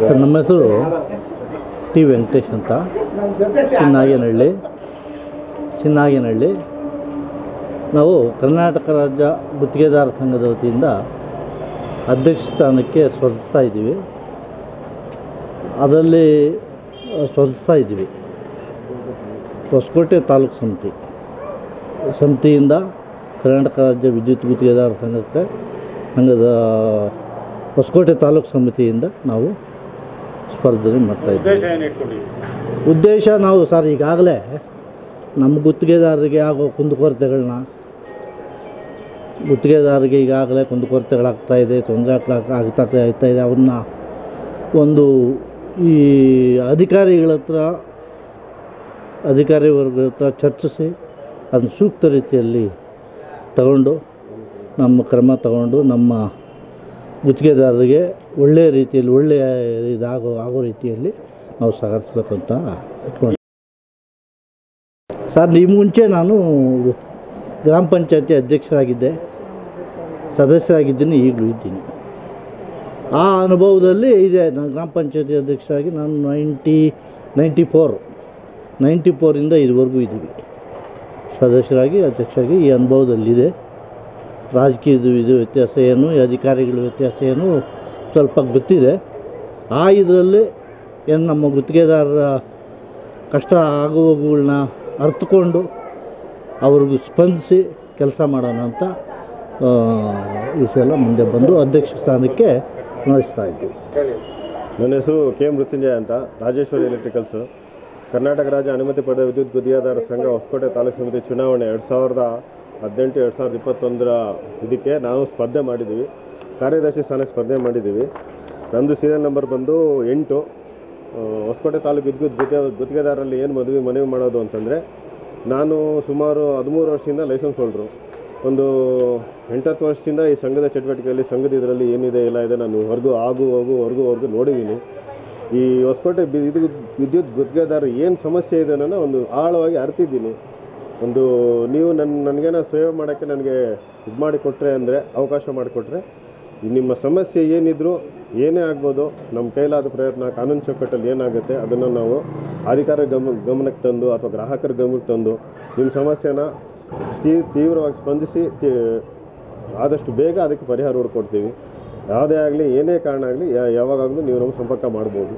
Sir, ನಮ್ಮ ಹೆಸರು T Venkatesh ಅಂತ. ಚಿನ್ನಾಗೇನಹಳ್ಳಿ. ಚಿನ್ನಾಗೇನಹಳ್ಳಿ. ನಾವು ಕರ್ನಾಟಕ ರಾಜ್ಯ ಗುತ್ತಿಗೆದಾರ ಸಂಘದ ವತಿಯಿಂದ ಅಧ್ಯಕ್ಷ ಸ್ಥಾನಕ್ಕೆ ಸ್ಪರ್ಧಿಸ್ತಾ ಇದ್ದೀವಿ. ಅದರಲ್ಲಿ ಸ್ಪರ್ಧಿಸ್ತಾ ಇದ್ದೀವಿ. ಹೊಸಕೋಟೆ ತಾಲೂಕು ಸಮಿತಿ. ಸಮಿತಿಯಿಂದ ಕರ್ನಾಟಕ ರಾಜ್ಯ ವಿದ್ಯುತ್ ಗುತ್ತಿಗೆದಾರ ಸಂಘಕ್ಕೆ, ಸಂಘದ ಹೊಸಕೋಟೆ ತಾಲೂಕು ಸಮಿತಿಯಿಂದ ನಾವು ಸ್ಪರ್ಧೆ ಮಾಡ್ತಾಯಿದ್ದೀವಿ ಉದ್ದೇಶ ಏನು ಇಟ್ಕೊಂಡಿದ್ದೀವಿ ಉದ್ದೇಶ ನಾವು ಸರ್ ಈಗಾಗಲೇ ನಮ್ಮ ಗುತ್ತಿಗೆದಾರರಿಗೆ ಆಗೋ ಕುಂದುಕೊರತೆಗಳನ್ನ ಗುತ್ತಿಗೆದಾರರಿಗೆ ಈಗಾಗಲೇ ಕುಂದುಕೊರತೆಗಳಾಗ್ತಾ ಇದೆ ತೊಂದರೆ ಆಗ್ತಾ ಆಗ್ತಾ ಆಗ್ತಾ ಇದೆ. ಅವನ್ನ ಒಂದು ಈ ಅಧಿಕಾರಿಗಳ ಹತ್ರ ಅಧಿಕಾರಿ ವರ್ಗದ ಹತ್ರ ಚರ್ಚಿಸಿ ಅದನ್ನು ಸೂಕ್ತ ರೀತಿಯಲ್ಲಿ ತಗೊಂಡು ನಮ್ಮ ಕ್ರಮ ತಗೊಂಡು ನಮ್ಮ ಗುತ್ತಿಗೆದಾರರಿಗೆ ಒಳ್ಳೆಯ ರೀತಿಯಲ್ಲಿ ಒಳ್ಳೆಯ ಇದಾಗೋ, ಆಗೋ ರೀತಿಯಲ್ಲಿ ನಾವು ಸಹಕರಿಸ್ಬೇಕು ಅಂತ ಇಟ್ಕೊಂಡು ಸರ್, ಈ ಮುಂಚೆ ನಾನು ಗ್ರಾಮ ಪಂಚಾಯತಿ ಅಧ್ಯಕ್ಷರಾಗಿದ್ದೆ, ಸದಸ್ಯರಾಗಿದ್ದೀನಿ, ಈಗಲೂ ಇದ್ದೀನಿ. ಆ ಅನುಭವದಲ್ಲಿ ಇದೆ, ನಾನು ಗ್ರಾಮ ಪಂಚಾಯತಿ ಅಧ್ಯಕ್ಷರಾಗಿ ನಾನು ನೈಂಟಿ ನೈಂಟಿ ಫೋರ್, ನೈಂಟಿ ಫೋರಿಂದ ಇದುವರೆಗೂ ಇದ್ದೀವಿ. ಸದಸ್ಯರಾಗಿ, ಅಧ್ಯಕ್ಷರಾಗಿ ಈ ಅನುಭವದಲ್ಲಿದೆ. ರಾಜಕೀಯದ ಇದು ವ್ಯತ್ಯಾಸ ಏನು ಅಧಿಕಾರಿಗಳ ವ್ಯತ್ಯಾಸ ಏನು, ಸ್ವಲ್ಪ ಗೊತ್ತಿದೆ. ಆ ಇದರಲ್ಲಿ ಏನು ನಮ್ಮ ಗುತ್ತಿಗೆದಾರರ ಕಷ್ಟ ಆಗುವಗಳನ್ನ ಅರ್ಥಕೊಂಡು ಅವ್ರಿಗೂ ಸ್ಪಂದಿಸಿ ಕೆಲಸ ಮಾಡೋಣ ಅಂತ ಈ ಸಲ ಮುಂದೆ ಬಂದು ಅಧ್ಯಕ್ಷ ಸ್ಥಾನಕ್ಕೆ ನಡೆಸ್ತಾ ಇದ್ದೀವಿ. ನನ್ನ ಹೆಸರು ಕೆ ಮೃತ್ಯುಂಜಯ ಅಂತ, ರಾಜೇಶ್ವರಿ ಎಲೆಕ್ಟ್ರಿಕಲ್ಸ್ ಕರ್ನಾಟಕ ರಾಜ್ಯ ಅನುಮತಿ ಪಡೆದ ವಿದ್ಯುತ್ ಗುತ್ತಿಗೆದಾರರ ಸಂಘ ಹೊಸಕೋಟೆ ತಾಲೂಕು ಸಮಿತಿ ಚುನಾವಣೆ ಎರಡು ಸಾವಿರದ ಹದಿನೆಂಟು ಎರಡು ಸಾವಿರದ ಇಪ್ಪತ್ತೊಂದರ ಇದಕ್ಕೆ ನಾವು ಸ್ಪರ್ಧೆ ಮಾಡಿದ್ದೀವಿ ಕಾರ್ಯದರ್ಶಿ ಸ್ಥಾನಕ್ಕೆ ಸ್ಪರ್ಧೆ ಮಾಡಿದ್ದೀವಿ. ನಮ್ಮದು ಸೀರಿಯಲ್ ನಂಬರ್ ಬಂದು ಎಂಟು. ಹೊಸಕೋಟೆ ತಾಲೂಕು ವಿದ್ಯುತ್ ಗುತ್ತಿಗೆ, ಗುತ್ತಿಗೆದಾರರಲ್ಲಿ ಏನು ಮದುವೆ, ಮನವಿ ಮಾಡೋದು ಅಂತಂದರೆ, ನಾನು ಸುಮಾರು ಹದಿಮೂರು ವರ್ಷದಿಂದ ಲೈಸೆನ್ಸ್ ಹೋಲ್ಡ್ರು ಒಂದು ಎಂಟತ್ತು ವರ್ಷದಿಂದ ಈ ಸಂಘದ ಚಟುವಟಿಕೆಯಲ್ಲಿ, ಸಂಘದ ಇದರಲ್ಲಿ ಏನಿದೆ ಇಲ್ಲ ಇದೆ, ನಾನು ಹೊರಗೂ, ಆಗು, ಹೋಗು, ಹೊರಗು ಹೊರಗು ನೋಡಿದ್ದೀನಿ. ಈ ಹೊಸಕೋಟೆ ಇದು ವಿದ್ಯುತ್ ಗುತ್ತಿಗೆದಾರ ಏನು ಸಮಸ್ಯೆ ಇದೆ ಅನ್ನೋ ಒಂದು ಆಳವಾಗಿ ಅರ್ತಿದ್ದೀನಿ. ಒಂದು ನೀವು ನನ್ನ ನನಗೇನೋ ಸೇವೆ ಮಾಡೋಕ್ಕೆ ನನಗೆ ಇದು ಮಾಡಿಕೊಟ್ರೆ ಅಂದರೆ, ಅವಕಾಶ ಮಾಡಿಕೊಟ್ರೆ ನಿಮ್ಮ ಸಮಸ್ಯೆ ಏನಿದ್ರು ಏನೇ ಆಗ್ಬೋದು, ನಮ್ಮ ಕೈಲಾದ ಪ್ರಯತ್ನ, ಕಾನೂನು ಚೌಕಟ್ಟಲ್ಲಿ ಏನಾಗುತ್ತೆ, ಅದನ್ನು ನಾವು ಅಧಿಕಾರ ಗಮ, ಗಮನಕ್ಕೆ ತಂದು ಅಥವಾ ಗ್ರಾಹಕರ ಗಮನಕ್ಕೆ ತಂದು, ನಿಮ್ಮ ಸಮಸ್ಯೆನ ತೀವ್ರವಾಗಿ ಸ್ಪಂದಿಸಿ ಆದಷ್ಟು ಬೇಗ ಅದಕ್ಕೆ ಪರಿಹಾರ ಹುಡ್ಕೊಡ್ತೀವಿ. ಯಾವುದೇ ಆಗಲಿ, ಏನೇ ಕಾರಣ ಆಗಲಿ ಯಾವಾಗಲೂ ನೀವು ನಮ್ಮ ಸಂಪರ್ಕ ಮಾಡ್ಬೋದು.